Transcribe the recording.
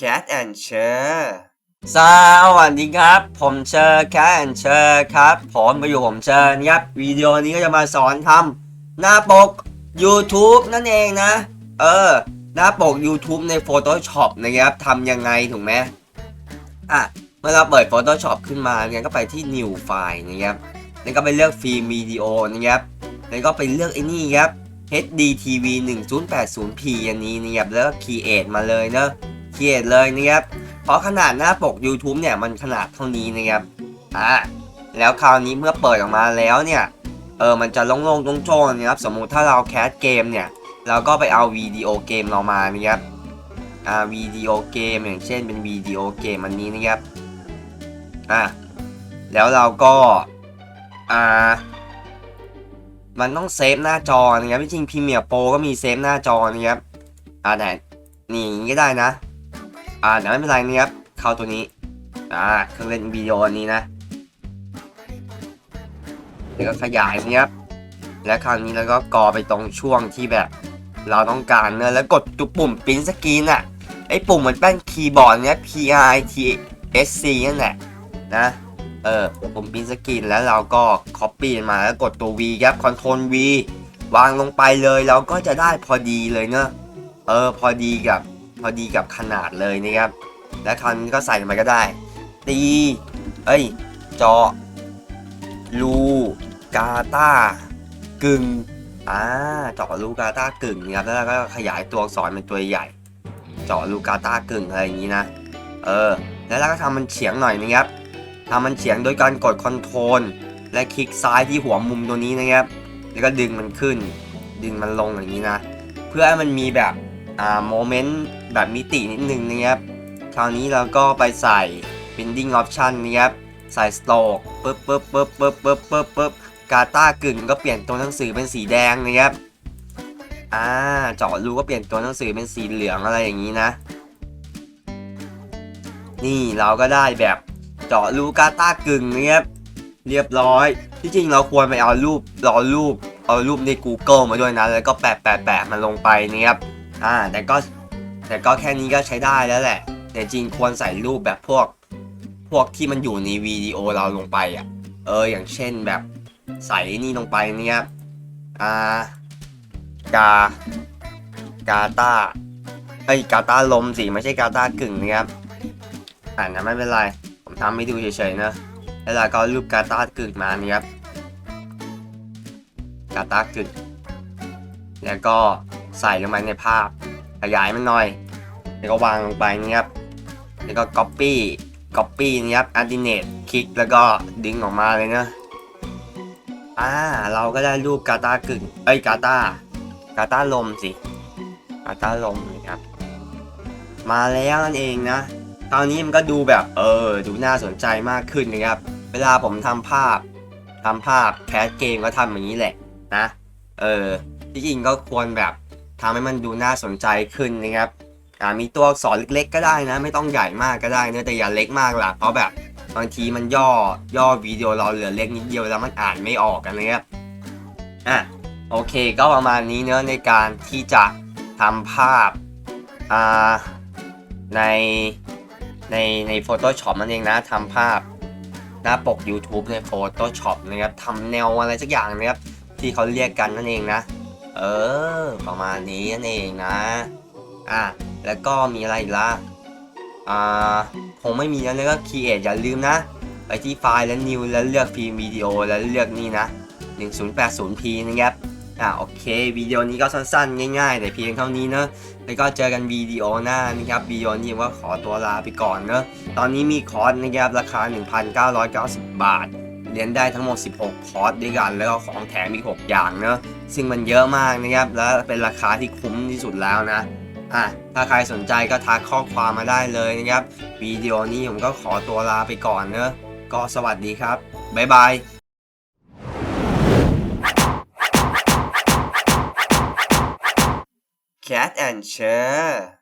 Cat and Cher สวัสดีครับ ผมเชอร์ Cat and Cher ครับ ผมมาอยู่ผมเชอร์นะครับวิดีโอนี้ก็จะมาสอนทำหน้าปก YouTube นั่นเองนะ เออ หน้าปก YouTube ใน Photoshop นะครับทำยังไงถูกไหมอะ เมื่อเราเปิด Photoshop ขึ้นมาเนี่ยก็ไปที่ New File นะครับแล้วก็ไปเลือกฟิล์มวิดีโอนะครับแล้วก็ไปเลือกไอ้นี่ครับ HDTV 1080p อันนี้นะครับแล้วก็ Create มาเลยเนอะ Create เลยนะครับ เพราะขนาดหน้าปก YouTube เนี่ยมันขนาดเท่านี้นะครับอ่าแล้วคราวนี้เมื่อเปิดออกมาแล้วเนี่ยเออมันจะโล่งๆโจ้งๆนะครับสมมุติถ้าเราแคสเกมเนี่ยเราก็ไปเอาวิดีโอเกมเรามานะครับอ่าวิดีโอเกมอย่างเช่นเป็นวิดีโอเกมอันนี้นะครับอ่าแล้วเราก็อ่ามันต้องเซฟหน้าจอนะครับจริงพรีเมียร์โปรก็มีเซฟหน้าจอนะครับอ่าแต่นี่อย่างนี้ก็ได้นะ อ่าแต่ไม่เป็นไรนะครับเข้าตัวนี้ อ่าเครื่องเล่นวิดีโอนนี้นะแล้วก็ขยายนะครับและคราวนี้แล้วก็กอไปตรงช่วงที่แบบ เราต้องการเนอะแล้วกดตัวปุ่มปิ้นสกรีนอะไอปุ่มเหมือนแป้นคีย์บอร์ดเนี่ย P I T S C นั่นแหละนะเออปุ่มปิ้นสกรีนแล้วเราก็ Copy มาแล้วกดตัว V ครับ Ctrl V วางลงไปเลยเราก็จะได้พอดีเลยเนอะเออพอดีกับ พอดีกับขนาดเลยนะครับ และคราวนี้ก็ใส่ลงไปก็ได้ ตี เอ้ย เจาะรูกาตากึ่งอ่าเจาะรูกาตากึ่งนะครับแล้วเราก็ขยายตัวอักษรเป็นตัวใหญ่ เจาะรูกาตากึ่งอะไรอย่างนี้นะ เออ แล้วเราก็ทำมันเฉียงหน่อยนะครับทำมันเฉียงโดยการกดคอนโทรลและคลิกซ้ายที่หัวมุมตัวนี้นะครับ แล้วก็ดึงมันขึ้น ดึงมันลงอย่างนี้นะ เพื่อให้มันมีแบบ อ่าโมเมนต์แบบมิตินิดนึงนะครับ คราวนี้เราก็ไปใส่ binding option นะครับใส่ stroke ปึ๊บปึ๊บปึ๊บปึ๊บปึ๊บปึ๊บปึ๊บกาตากึ่งก็เปลี่ยนตัวหนังสือเป็นสีแดงนะครับอ่าเจาะรูก็เปลี่ยนตัวหนังสือเป็นสีเหลืองอะไรอย่างนี้นะ นี่เราก็ได้แบบเจาะรูกาตากึ่งนะครับเรียบร้อย ที่จริงเราควรไปเอารูปรอรูปเอารูปใน Google มาด้วยนะ แล้วก็แปะแปะแปะมันลงไปนะครับ อ่าแต่ก็แต่ก็แค่นี้ก็ใช้ได้แล้วแหละ แต่จริงควรใส่รูปแบบพวก พวกที่มันอยู่ในวิดีโอเราลงไปอะ เอออย่างเช่นแบบใส่นี่ลงไปเนี่ยอ่ากากาตาไอกาตาลมสิไม่ใช่กาตากึ่งนะครับอ่านะไม่เป็นไร ผมทำให้ดูเฉยๆนะแล้วเราก็เอารูปกาตากึ่งมานี่ครับกาตากึ่งแล้วก็ ใส่ลงไปในภาพ ขยายมันหน่อย แล้วก็วางลงไปนี่ครับ แล้วก็ copy copy นี่ครับ alternate คลิกแล้วก็ดึงออกมาเลยนะอ่าเราก็ได้รูปกาตากึ่งเอ้ยกาตากาตาลมสิกาตาลมนะครับ มาแล้วนั่นเองนะคราวนี้มันก็ดูแบบเออดูน่าสนใจมากขึ้นนะครับ เวลาผมทำภาพทำภาพแคสเกมก็ทำอย่างนี้แหละนะ เออที่จริงก็ควรแบบ ทำให้มันดูน่าสนใจขึ้นนะครับอ่ามีตัวอักษรเล็กๆ ก็ได้นะ ไม่ต้องใหญ่มากก็ได้เนะแต่อย่าเล็กมากล่ะเพราะแบบบางทีมันย่อย่อวิดีโอเราเหลือเล็กนิดเดียวแล้วมันอ่านไม่ออกกันนะครับอะโอเคก็ประมาณนี้เนอะในการที่จะทำภาพอ่าในในใน Photoshop นั่นเองนะทำภาพหน้าปก YouTube ใน Photoshop นะครับทำแนวอะไรสักอย่างนะครับที่เขาเรียกกันนั่นเองนะ เออ ประมาณนี้นั่นเองนะ อะ แล้วก็มีอะไรอีกล่ะอ่า คงไม่มีแล้วก็ create อย่าลืมนะ ไปที่ไฟล์แล้ว new แล้วเลือกฟิล์มวิดีโอแล้วเลือกนี่นะ 1080p นะครับ อะโอเค วิดีโอนี้ก็สั้นๆ ง่ายๆ แต่เพียงเท่านี้เนอะแล้วก็เจอกันวิดีโอหน้านะครับวิดีโอนี้ว่าขอตัวลาไปก่อนเนอะตอนนี้มีคอร์สนะครับราคา 1,990 บาท เรียนได้ทั้งหมด 16 คอร์สด้วยกัน แล้วก็ของแถมอีก 6 อย่างเนอะซึ่งมันเยอะมากนะครับ แล้วเป็นราคาที่คุ้มที่สุดแล้วนะอะถ้าใครสนใจก็ทักข้อความมาได้เลยนะครับ วิดีโอนี้ผมก็ขอตัวลาไปก่อนเนอะก็สวัสดีครับ บ๊ายบาย Cat and Chair